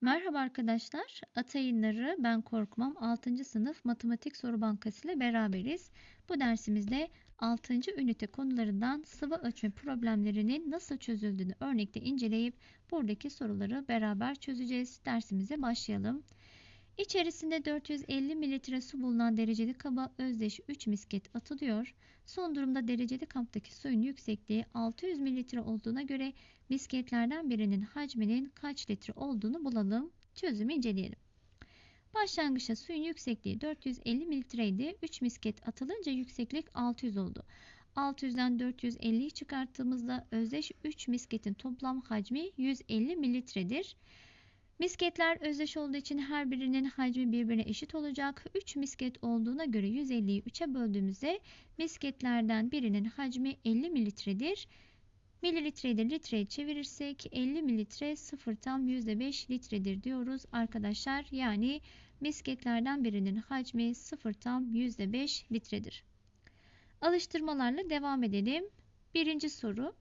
Merhaba arkadaşlar. Atayınları ben korkmam 6. sınıf matematik soru bankası ile beraberiz. Bu dersimizde 6. ünite konularından sıvı ölçme problemlerinin nasıl çözüldüğünü örnekte inceleyip buradaki soruları beraber çözeceğiz. Dersimize başlayalım. İçerisinde 450 mililitre su bulunan dereceli kaba özdeş 3 misket atılıyor. Son durumda dereceli kaptaki suyun yüksekliği 600 mililitre olduğuna göre misketlerden birinin hacminin kaç litre olduğunu bulalım. Çözümü inceleyelim. Başlangıçta suyun yüksekliği 450 mililitreydi. 3 misket atılınca yükseklik 600 oldu. 600'den 450'yi çıkarttığımızda özdeş 3 misketin toplam hacmi 150 mililitredir. Misketler özdeş olduğu için her birinin hacmi birbirine eşit olacak. 3 misket olduğuna göre 150'yi 3'e böldüğümüzde misketlerden birinin hacmi 50 mililitredir. Mililitreyi de litreye çevirirsek 50 mililitre 0 tam %5 litredir diyoruz arkadaşlar. Yani misketlerden birinin hacmi 0 tam %5 litredir. Alıştırmalarla devam edelim. Birinci soru.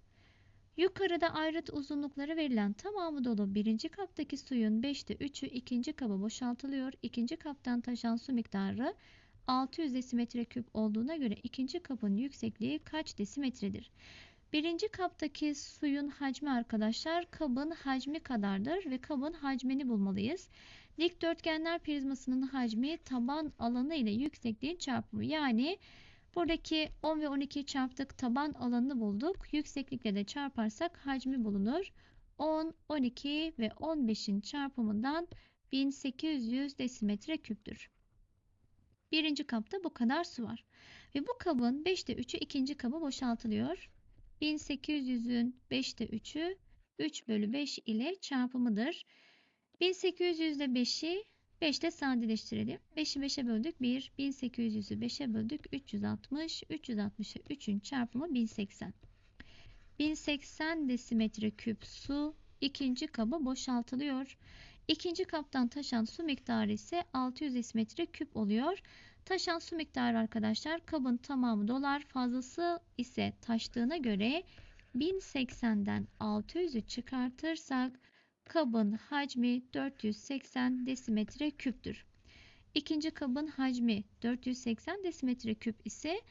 Yukarıda ayrıt uzunlukları verilen tamamı dolu birinci kaptaki suyun 5'te 3'ü ikinci kaba boşaltılıyor. İkinci kaptan taşan su miktarı 600 desimetre küp olduğuna göre ikinci kapın yüksekliği kaç desimetredir? Birinci kaptaki suyun hacmi arkadaşlar kabın hacmi kadardır ve kabın hacmini bulmalıyız. Dikdörtgenler prizmasının hacmi taban alanı ile yüksekliğin çarpımı. Yani buradaki 10 ve 12'yi çarptık taban alanını bulduk. Yükseklikle de çarparsak hacmi bulunur. 10, 12 ve 15'in çarpımından 1800 desimetre küptür. Birinci kapta bu kadar su var. Ve bu kabın 5'te 3'ü ikinci kaba boşaltılıyor. 1800'ün 5'te 3'ü 3 bölü 5 ile çarpımıdır. 1800'de 5'i 5'te sadeleştirelim. 5'i 5'e böldük 1. 1800'ü 5'e böldük 360. 360'a 3'ün çarpımı 1080. 1080 desimetre küp su ikinci kaba boşaltılıyor. İkinci kaptan taşan su miktarı ise 600 desimetre küp oluyor. Taşan su miktarı arkadaşlar kabın tamamı dolar fazlası ise taştığına göre 1080'den 600'ü çıkartırsak kabın hacmi 480 desimetre küptür. İkinci kabın hacmi 480 desimetre küp ise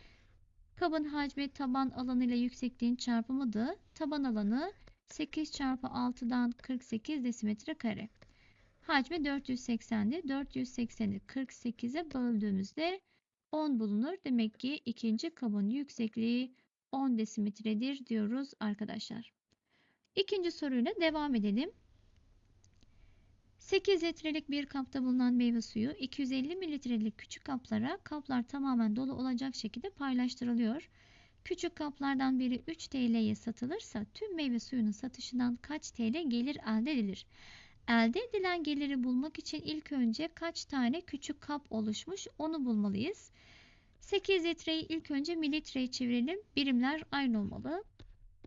kabın hacmi taban alanı ile yüksekliğin çarpımıdır. Taban alanı 8 çarpı 6'dan 48 desimetre kare. Hacmi 480'di. 480'i 48'e böldüğümüzde 10 bulunur. Demek ki ikinci kabın yüksekliği 10 desimetredir diyoruz arkadaşlar. İkinci soruyla devam edelim. 8 litrelik bir kapta bulunan meyve suyu 250 mililitrelik küçük kaplara kaplar tamamen dolu olacak şekilde paylaştırılıyor. Küçük kaplardan biri 3 TL'ye satılırsa tüm meyve suyunun satışından kaç TL gelir elde edilir? Elde edilen geliri bulmak için ilk önce kaç tane küçük kap oluşmuş onu bulmalıyız. 8 litreyi ilk önce mililitreye çevirelim. Birimler aynı olmalı.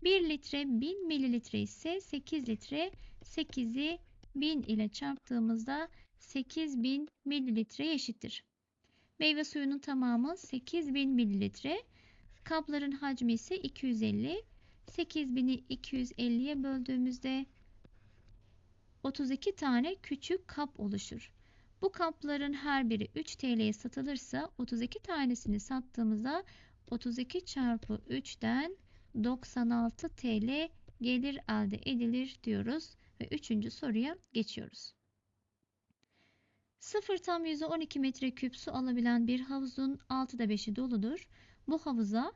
1 litre 1000 mililitre ise 8 litre 8'i 1000 ile çarptığımızda 8000 mililitre eşittir. Meyve suyunun tamamı 8000 mililitre. Kapların hacmi ise 250. 8000'i 250'ye böldüğümüzde 32 tane küçük kap oluşur. Bu kapların her biri 3 TL'ye satılırsa 32 tanesini sattığımızda 32 çarpı 3'ten 96 TL gelir elde edilir diyoruz ve 3. soruya geçiyoruz. 0 tam %12 metreküp su alabilen bir havuzun 6'da 5'i doludur. Bu havuza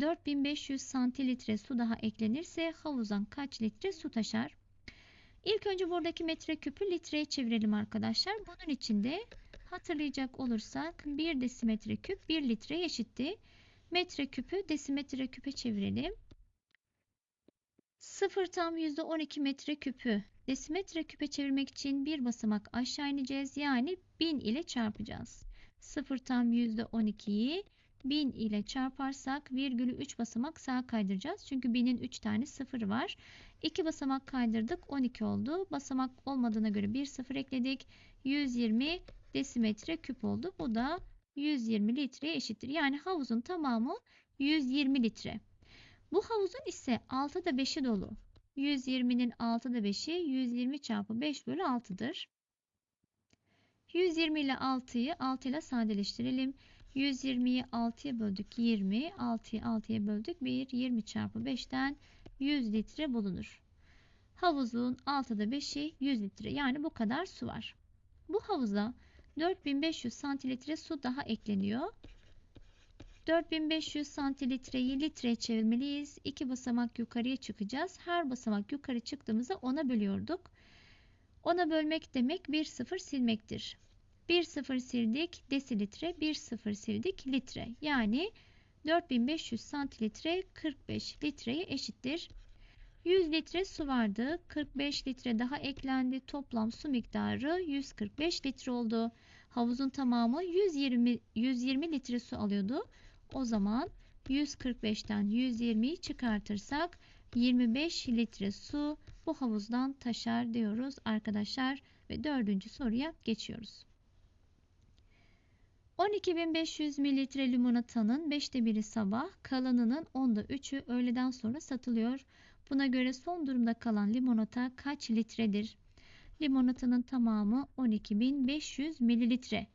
4500 santilitre su daha eklenirse havuzdan kaç litre su taşar? İlk önce buradaki metreküpü litreye çevirelim arkadaşlar. Bunun için de hatırlayacak olursak 1 desimetre küp 1 litre eşitti. Metreküpü desimetre küpe çevirelim. 0 tam %12 metreküpü desimetre küpe çevirmek için bir basamak aşağı ineceğiz. Yani 1000 ile çarpacağız. 0 tam %12'yi 1000 ile çarparsak virgülü 3 basamak sağa kaydıracağız. Çünkü 1000'in 3 tane sıfırı var. 2 basamak kaydırdık 12 oldu. Basamak olmadığına göre bir sıfır ekledik. 120 desimetre küp oldu. Bu da 120 litreye eşittir. Yani havuzun tamamı 120 litre. Bu havuzun ise 6'da 5'i dolu. 120'nin 6'da 5'i 120 çarpı 5 bölü 6'dır. 120 ile 6'yı 6 ile sadeleştirelim. 120'yi 6'ya böldük 20, 6'yı 6'ya böldük 1, 20 çarpı 5'ten 100 litre bulunur. Havuzun 6'da 5'i 100 litre yani bu kadar su var. Bu havuza 4500 santimetre su daha ekleniyor. 4500 santilitreyi litreye çevirmeliyiz. 2 basamak yukarıya çıkacağız. Her basamak yukarı çıktığımızda 10'a bölüyorduk. 10'a bölmek demek 1 sıfır silmektir. 1 sıfır sildik desilitre, 1 sıfır sildik litre. Yani 4500 santimetre 45 litreye eşittir. 100 litre su vardı. 45 litre daha eklendi. Toplam su miktarı 145 litre oldu. Havuzun tamamı 120, 120 litre su alıyordu. O zaman 145'ten 120'yi çıkartırsak 25 litre su bu havuzdan taşar diyoruz arkadaşlar. Ve dördüncü soruya geçiyoruz. 12.500 mililitre limonatanın 5'te 1'i sabah, kalanının 10'da 3'ü öğleden sonra satılıyor. Buna göre son durumda kalan limonata kaç litredir? Limonatanın tamamı 12.500 mililitre.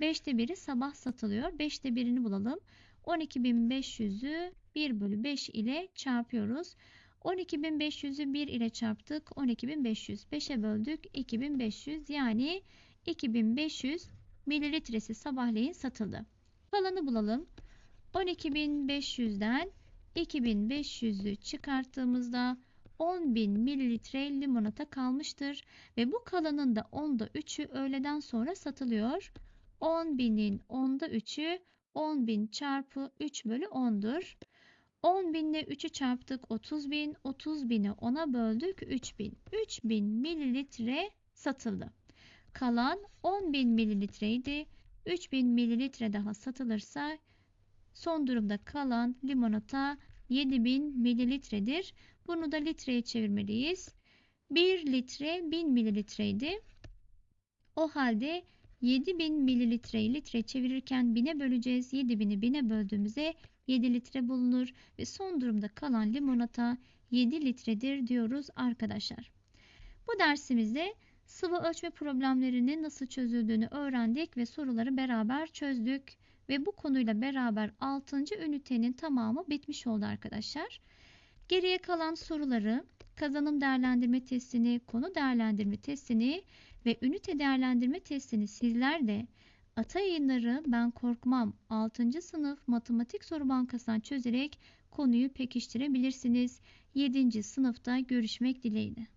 5'te 1'i sabah satılıyor. 5'te 1'ini bulalım. 12.500'ü 1 bölü 5 ile çarpıyoruz. 12.500'ü 1 ile çarptık. 12.500. 5'e böldük. 2.500 yani 2.500 mililitresi sabahleyin satıldı. Kalanı bulalım. 12.500'den 2500'ü çıkarttığımızda 10.000 mililitre limonata kalmıştır. Ve bu kalanın da 10'da 3'ü öğleden sonra satılıyor. 10.000'in 10'da 3'ü 10.000 çarpı 3 bölü 10'dur. 10.000 ile 3'ü çarptık 30.000. 30.000'i 10'a böldük 3.000. 3.000 mililitre satıldı. Kalan 10.000 mililitreydi. 3000 mililitre daha satılırsa son durumda kalan limonata 7000 mililitredir. Bunu da litreye çevirmeliyiz. 1 litre 1000 mililitreydi. O halde 7000 mililitreyi litre çevirirken 1000'e böleceğiz. 7000'i 1000'e böldüğümüzde 7 litre bulunur ve son durumda kalan limonata 7 litredir diyoruz arkadaşlar. Bu dersimizde sıvı ölçme problemlerinin nasıl çözüldüğünü öğrendik ve soruları beraber çözdük. Ve bu konuyla beraber 6. ünitenin tamamı bitmiş oldu arkadaşlar. Geriye kalan soruları kazanım değerlendirme testini, konu değerlendirme testini ve ünite değerlendirme testini sizler de Ata Yayınları Ben Korkmam 6. sınıf matematik soru bankasından çözerek konuyu pekiştirebilirsiniz. 7. sınıfta görüşmek dileğiyle.